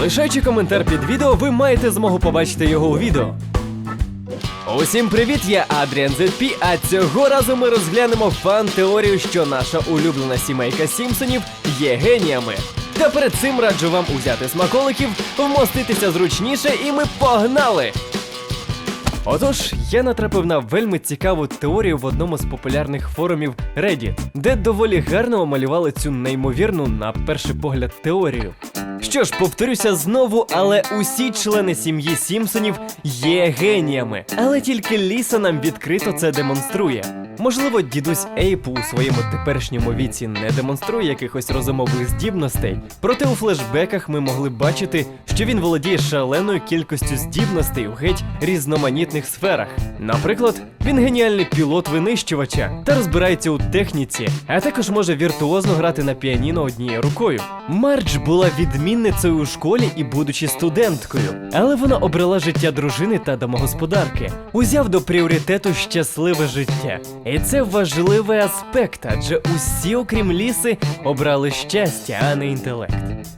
Лишаючи коментар під відео, ви маєте змогу побачити його у відео. Усім привіт, я Адріан ZP, а цього разу ми розглянемо фан-теорію, що наша улюблена сімейка Сімпсонів є геніями. Та перед цим раджу вам узяти смаколиків, вмоститися зручніше, і ми погнали! Отож, я натрапив на вельми цікаву теорію в одному з популярних форумів Reddit, де доволі гарно омалювали цю неймовірну, на перший погляд, теорію. Що ж, повторюся знову, але усі члени сім'ї Сімпсонів є геніями. Але тільки Ліса нам відкрито це демонструє. Можливо, дідусь Ейп у своєму теперішньому віці не демонструє якихось розумових здібностей, проте у флешбеках ми могли бачити, що він володіє шаленою кількістю здібностей у геть різноманітних сферах. Наприклад, він геніальний пілот винищувача та розбирається у техніці, а також може віртуозно грати на піаніно однією рукою. Мардж була відмінницею у школі і будучи студенткою, але вона обрала життя дружини та домогосподарки, узяв до пріоритету щасливе життя. І це важливий аспект, адже усі, окрім ліси, обрали щастя, а не інтелект.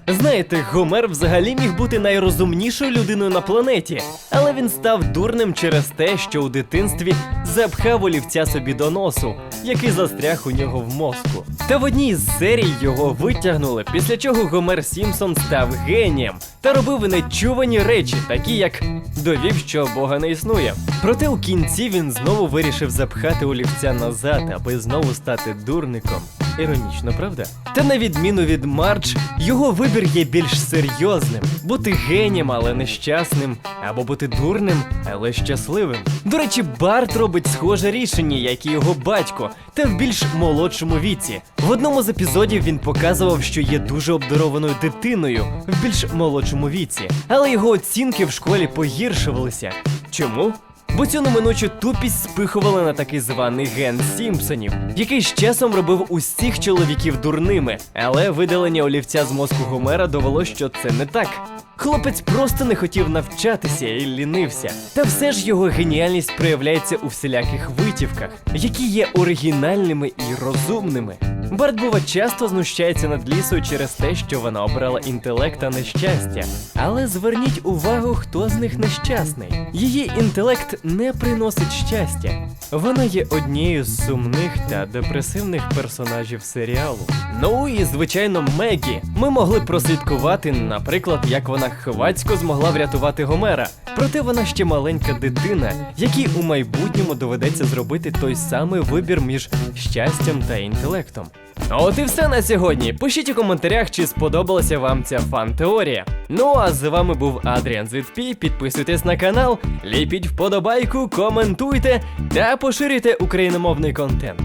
Знаєте, Гомер взагалі міг бути найрозумнішою людиною на планеті, але він став дурним через те, що у дитинстві запхав олівця собі до носу, який застряг у нього в мозку. Та в одній з серій його витягнули, після чого Гомер Сімпсон став генієм та робив нечувані речі, такі як довів, що Бога не існує. Проте у кінці він знову вирішив запхати олівця назад, аби знову стати дурником. Іронічно, правда? Та на відміну від Мардж, його вибір є більш серйозним: бути генієм, але нещасним, або бути дурним, але щасливим. До речі, Барт робить схоже рішення, як і його батько, та в більш молодшому віці. В одному з епізодів він показував, що є дуже обдарованою дитиною в більш молодшому віці, але його оцінки в школі погіршувалися. Чому? Бо цю неминучу тупість спихували на такий званий ген Сімпсонів, який з часом робив усіх чоловіків дурними, але видалення олівця з мозку Гомера довело, що це не так. Хлопець просто не хотів навчатися і лінився. Та все ж його геніальність проявляється у всіляких витівках, які є оригінальними і розумними. Барт бува часто знущається над лісою через те, що вона обрала інтелект та нещастя. Але зверніть увагу, хто з них нещасний. Її інтелект не приносить щастя. Вона є однією з сумних та депресивних персонажів серіалу. Ну і звичайно, Мегі. Ми могли прослідкувати, наприклад, як вона хвацько змогла врятувати Гомера. Проте вона ще маленька дитина, якій у майбутньому доведеться зробити той самий вибір між щастям та інтелектом. От і все на сьогодні. Пишіть у коментарях, чи сподобалася вам ця фан-теорія. Ну а з вами був Адріан ZP. Підписуйтесь на канал, ліпіть вподобайку, коментуйте та поширюйте україномовний контент.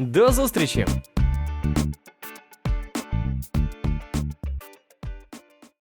До зустрічі!